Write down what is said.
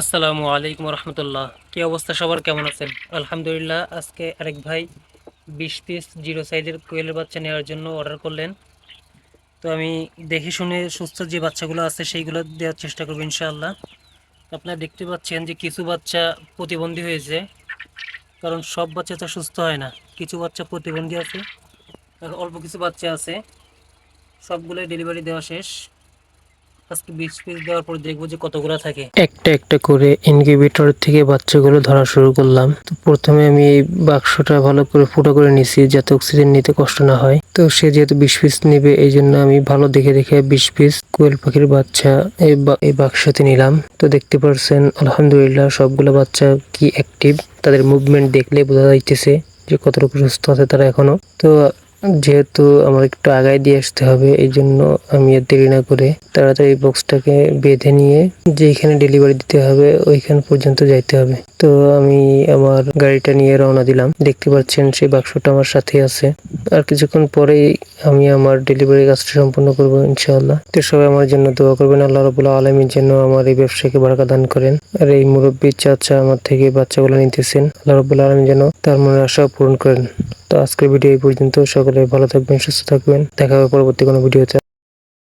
আসসালামু আলাইকুম রহমতুল্লাহ। কি অবস্থা সবার? কেমন আছেন? আলহামদুলিল্লাহ, আজকে আরেক ভাই বিশ পিস জিরো সাইজের কোয়েলের বাচ্চা নেওয়ার জন্য অর্ডার করলেন। তো আমি দেখে শুনে সুস্থ যে বাচ্চাগুলো আছে সেইগুলো দেওয়ার চেষ্টা করব ইনশাআল্লাহ। আপনারা দেখতে পাচ্ছেন যে কিছু বাচ্চা প্রতিবন্ধী হয়েছে, কারণ সব বাচ্চা তো সুস্থ হয় না। কিছু বাচ্চা প্রতিবন্ধী আছে, আর অল্প কিছু বাচ্চা আছে। সবগুলোই ডেলিভারি দেওয়া শেষ। আজকে বিশ পিস দেওয়ার পর দেখব যে কতগুলো থাকে। একটা একটা করে ইনকিউবেটর থেকে বাচ্চাগুলো ধরা শুরু করলাম। তো প্রথমে আমি এই বাক্সটা ভালো করে ফুটো করে নিছি যাতে অক্সিজেন নিতে কষ্ট না হয়। তো সে যেহেতু বিশ পিস নেবে, এই জন্য আমি ভালো দেখে দেখে বিশ পিস কোয়েল পাখির বাচ্চা এই বাক্সতে নিলাম। তো দেখতে পারছেন, আলহামদুলিল্লাহ সবগুলো বাচ্চা কি অ্যাক্টিভ তাদের মুভমেন্ট দেখলে বোঝা যাইতেছে যে কতটুকু সুস্থ আছে তারা এখনও। তো যেহেতু আমার একটু আগায় দিয়ে আসতে হবে, এই জন্য আমি আর দেরি না করে তাড়াতাড়ি বক্সটাকে বেঁধে নিয়ে যেখানে ডেলিভারি দিতে হবে, ওইখান পর্যন্ত যাইতে হবে। তো আমি আমার গাড়িটা নিয়ে রওনা দিলাম। দেখতে পাচ্ছেন সেই বাক্সটা আমার সাথে আছে। আর কিছুক্ষণ পরেই আমি আমার ডেলিভারি কাজটা সম্পূর্ণ করব ইনশাআল্লাহ। তো সবাই আমার জন্য দোয়া করবেন, আল্লাহ রবুল্লাহ আলমীর জন্য আমার এই ব্যবসাকে বারাকা দান করেন। আর এই মুরব্বী চাচা আমার থেকে বাচ্চাগুলো নিতেছেন, আল্লাহ রবুল্লাহ আলমী যেন তার মনের আশা পূরণ করেন। তো আজকের ভিডিও এই পর্যন্ত। সকলে ভালো থাকবেন, সুস্থ থাকবেন। দেখা হবে পরবর্তী কোনো ভিডিওতে।